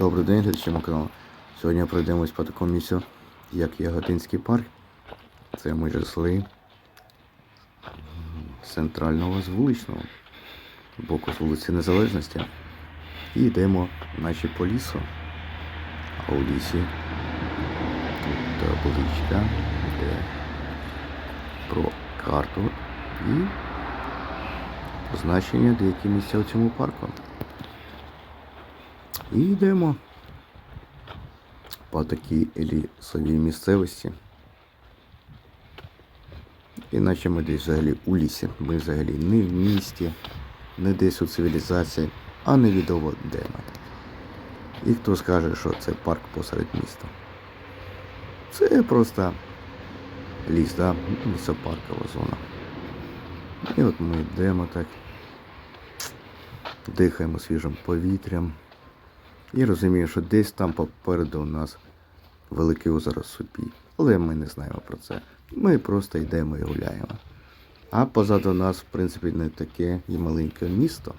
Добрий день, глядачі каналу. Сьогодні пройдемось по такому місцю, як Яготинський парк. Це ми жили з центрального з вуличного, боку з вулиці Незалежності. І йдемо наче по лісу. А у лісі тут табличка, де про карту і позначення деякі місця у цьому парку. І йдемо по такій лісовій місцевості. Іначе ми десь взагалі у лісі. Ми взагалі не в місті, не десь у цивілізації, а невідомо де ми. І хто скаже, що це парк посеред міста. Це просто ліс, да? Ну, Це паркова зона. І от ми йдемо так, дихаємо свіжим повітрям. І розумію, що десь там попереду у нас велике озеро Супі. Але ми не знаємо про це. Ми просто йдемо і гуляємо. А позаду нас, в принципі, не таке і маленьке місто.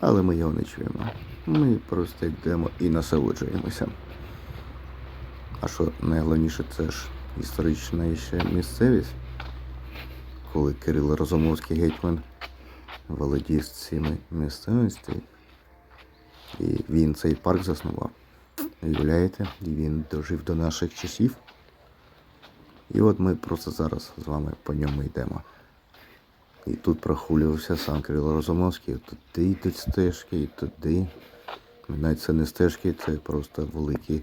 Але ми його не чуємо. Ми просто йдемо і насолоджуємося. А що найголовніше, це ж історична ще місцевість, коли Кирило Розумовський гетьман володів цими місцевостями. І він цей парк заснував. Уявляєте, він дожив до наших часів. І от ми просто зараз з вами по ньому йдемо. І тут прогулювався сам Кирило Розумовський. Туди йдуть стежки, і туди. Навіть це не стежки, це просто великі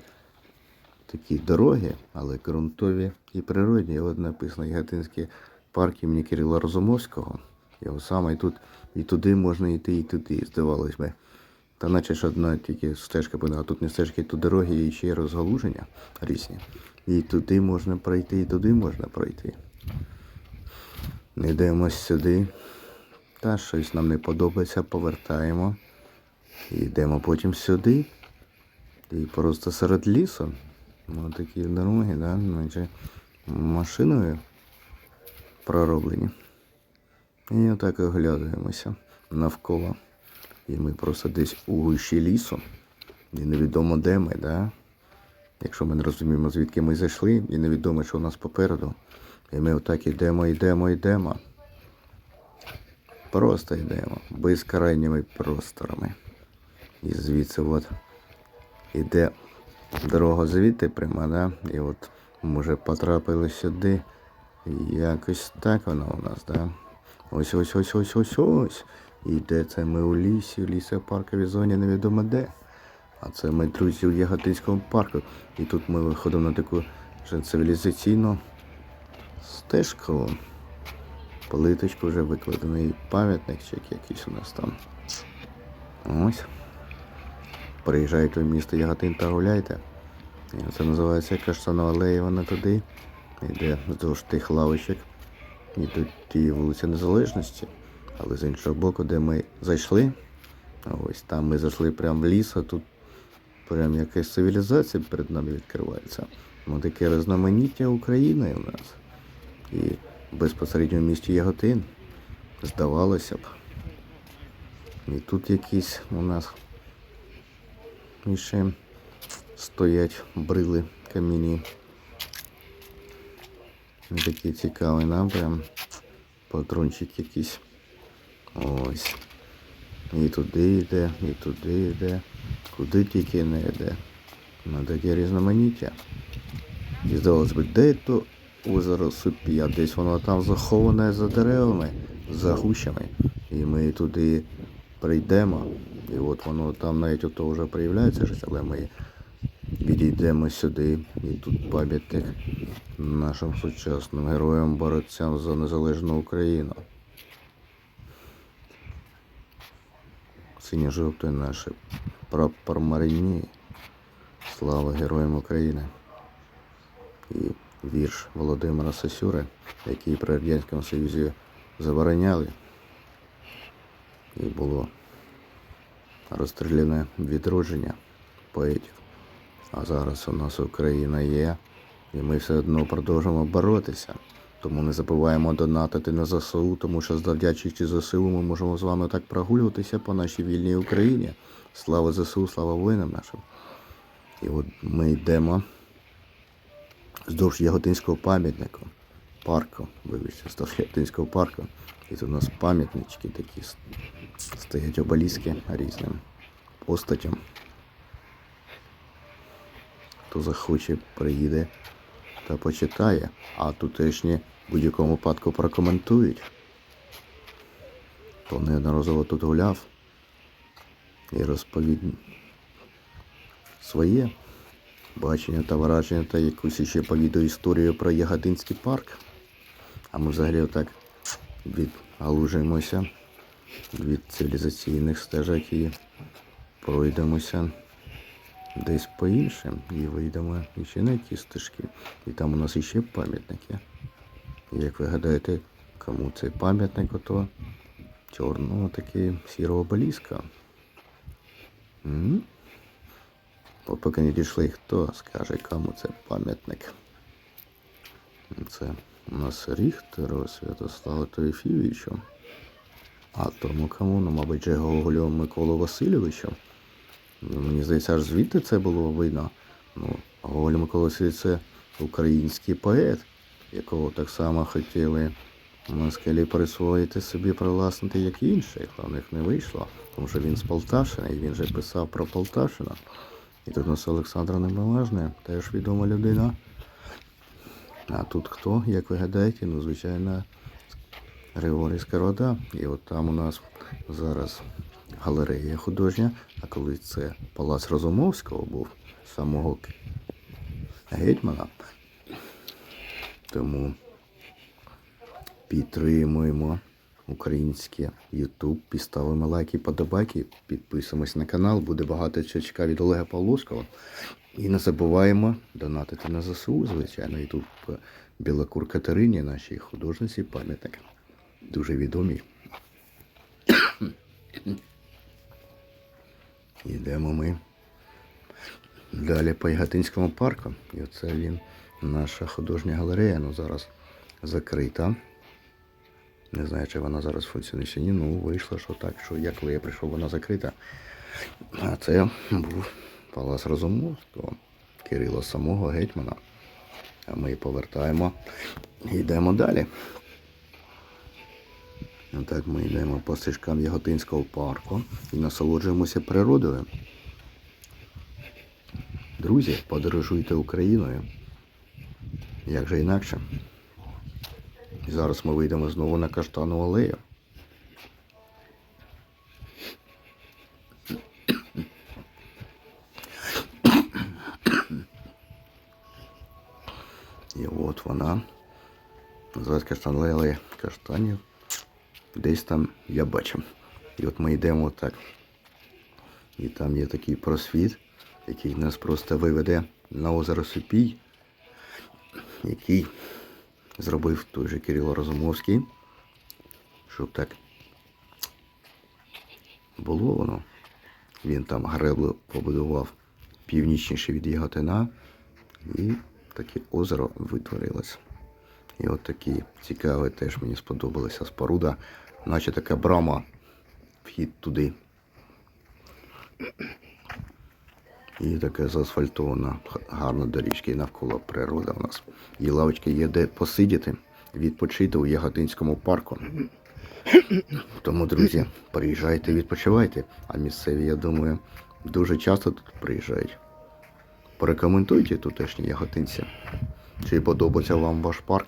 такі дороги, але ґрунтові і природні. І от написано Яготинський парк імені Кирила Розумовського. Його саме і тут і туди можна йти, і туди, здавалось би. Та наче ж одна тільки стежка буде, а тут не стежки, тут дороги і ще й розгалуження різні. І туди можна пройти, і туди можна пройти. Йдемо сюди. Та щось нам не подобається, повертаємо. І йдемо потім сюди. І просто серед лісу. Ну, такі дороги, да? наче машиною пророблені. І отак оглядуємося навколо. І ми просто десь у гущі лісу. І невідомо де ми, да? Якщо ми не розуміємо, звідки ми зайшли, і невідомо, що у нас попереду. І ми отак йдемо, йдемо, йдемо. Просто йдемо. Безкрайніми просторами. І звідси от іде дорога звідти прямо, да? І от може потрапили сюди. Якось так воно у нас, да? Ось І де це ми у лісі, в лісопарковій зоні невідомо де. А це ми друзі у Яготинському парку. І тут ми виходимо на таку вже цивілізаційну стежку. Плиточку вже викладений пам'ятник чи якийсь у нас там. Ось. Приїжджайте в місто Яготин та гуляйте. Це називається Каштанова алея, вона туди. Йде вздовж тих лавочок. І тут ті вулиця Незалежності. Але з іншого боку, де ми зайшли, ось там ми зайшли прямо в ліс, а тут прям якась цивілізація перед нами відкривається. Ну таке різноманіття України у нас. І безпосередньо в місті Яготин. Здавалося б. І тут якісь у нас ще стоять брили камінні. Такий цікавий напрям. Патрончик якийсь. Ось. І туди йде, і туди йде. Куди тільки не йде. Ну таке різноманіття. І здалося б, де то озеро Супі, а десь воно там заховане за деревами, за гущами. І ми туди прийдемо. І от воно там навіть ото вже проявляється щось, але ми відійдемо сюди. І тут пам'ятник нашим сучасним героям, боротцям за незалежну Україну. Синьо-жовтий наш прапор Марині. Слава Героям України. І вірш Володимира Сосюри, який при Радянському Союзі забороняли. І було розстріляне відродження поетів. А зараз у нас Україна є, і ми все одно продовжуємо боротися. Тому не забуваємо донатити на ЗСУ, тому що завдячуючи ЗСУ ми можемо з вами так прогулюватися по нашій вільній Україні. Слава ЗСУ, слава воїнам нашим. І от ми йдемо вздовж Яготинського пам'ятника, парку, вибачте, вздовж Яготинського парку. І тут у нас пам'ятнички такі стоять обеліски різним постатям. Хто захоче, приїде та почитає, а тутешні в будь-якому випадку прокоментують. То неодноразово тут гуляв і розповідь своє бачення та враження та якусь ще повідаю історію про Ягодинський парк. А ми взагалі отак відгалужуємося від цивілізаційних стежок і пройдемося десь по іншим і вийдемо ще на якісь стежки. І там у нас іще пам'ятники. Як ви гадаєте, кому цей пам'ятник ото чорного такий сірого обеліска? М? От поки не дійшли, хто скаже, кому це пам'ятник. Це у нас Ріхтеру Святославу Троєфійовичу. А тому кому, ну, мабуть, же Гоголю Миколу Васильовичу. Ну, Мені здається, аж звідти це було видно. Ну, Гоголь Микола Васильович це український поет, якого так само хотіли москалі присвоїти собі привласнити, як і інших, а в них не вийшло, тому що він з Полтавщини, і він же писав про Полтавщину. І тут у нас Олександр Немалежний, теж відома людина. А тут хто, як ви гадаєте, ну, звичайно, Григорій Скорода. І от там у нас зараз галерея художня, а колись це Палац Розумовського був, самого гетьмана. Тому підтримуємо українське YouTube, підставимо лайки, подобайки, підписуємось на канал, буде багато цікавого від Олега Павловського. І не забуваємо донатити на ЗСУ, звичайно. І тут Білокур Катерині, нашій художниці, пам'ятник. Дуже відомий. Йдемо ми далі по Яготинському парку. І оце він, наша художня галерея, ну зараз закрита. Не знаю, чи вона зараз функціонує чи ні. Ну, вийшло, що так, що я коли я прийшов, вона закрита. А це був Палац Розумовського, Кирила самого гетьмана. А ми повертаємо і йдемо далі. Отак ми йдемо по стежкам Яготинського парку і насолоджуємося природою. Друзі, подорожуйте Україною. Як же інакше? І зараз ми вийдемо знову на каштанову алею. І от вона. Називається каштанова алея каштанів. Десь там я бачив. І от ми йдемо так. І там є такий просвіт, який нас просто виведе на озеро Супій, який зробив той же Кирило Розумовський, щоб так було воно. Він там греблю побудував північніше від Яготина, і таке озеро витворилось. І от такі цікаві теж мені сподобалася споруда, наче така брама, вхід туди. І така заасфальтована гарна доріжка і навколо природа у нас. І лавочки є де посидіти, відпочити у Яготинському парку. Тому, друзі, приїжджайте, відпочивайте. А місцеві, я думаю, дуже часто тут приїжджають. Порекомендуйте тутешні яготинці. Чи подобається вам ваш парк?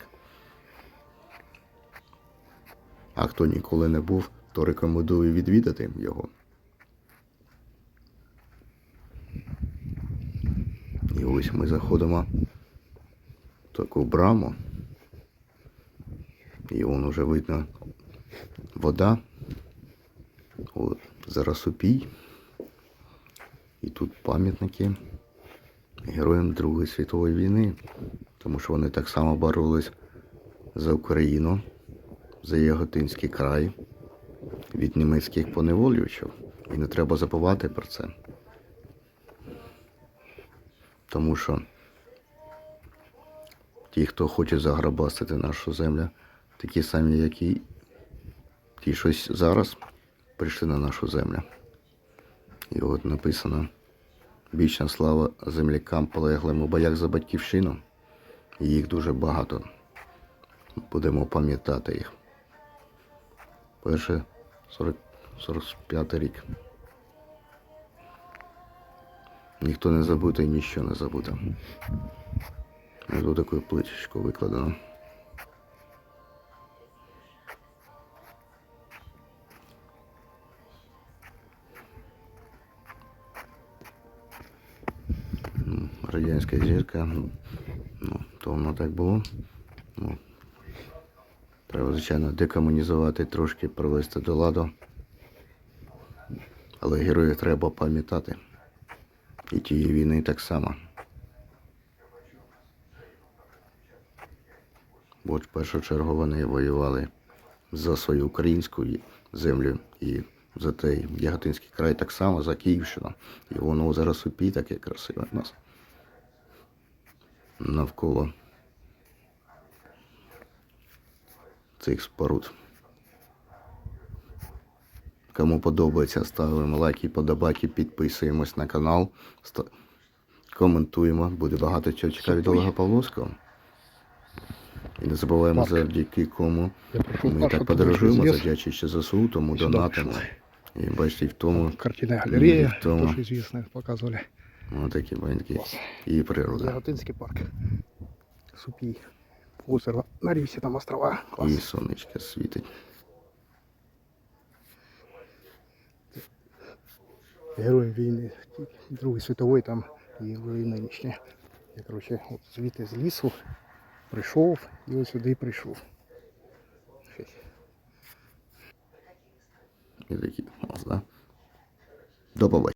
А хто ніколи не був, то рекомендую відвідати його. І ось ми заходимо в таку браму. І вон уже видно вода. От, зараз упій. І тут пам'ятники героям Другої світової війни, тому що вони так само боролись за Україну, за Яготинський край від німецьких поневолювачів. І не треба забувати про це. Тому що ті, хто хоче заграбастити нашу землю, такі самі, як і ті, щось зараз прийшли на нашу землю. І от написано вічна слава землякам полеглим у боях за батьківщину. І їх дуже багато. Будемо пам'ятати їх. Перше 40, 45 рік. Ніхто не забутий, ніщо не забуде. Ось тут таке плиточко викладено. Радянська зірка. Ну, ну, то воно так було. Ну, треба, звичайно, декомунізувати, трошки привести до ладу. Але героїв треба пам'ятати. І тієї війни так само. Бо в першу чергу вони воювали за свою українську землю і за той Яготинський край так само, за Київщину. І воно зараз супі таке красиве в нас. Навколо цих споруд. Кому подобається, ставимо лайки, подобайки, підписуємось на канал, коментуємо. Буде багато чого цікавого від Олега Павловського. І не забуваємо, завдяки кому ми так подорожуємо, завдячуючи ЗСУ, тому И сюда донатимо. І бачите, і в тому Картинная галерея, в тому. тоже известная, показывали. такі баньки і природа. Яготинский парк. Супи. Озеро. На там острова. І сонечко світить. Герои війни. Другої світової там і вже і нинішнє. Я, коротше от звідти з лісу прийшов і ось сюди прийшов. І? До побачення.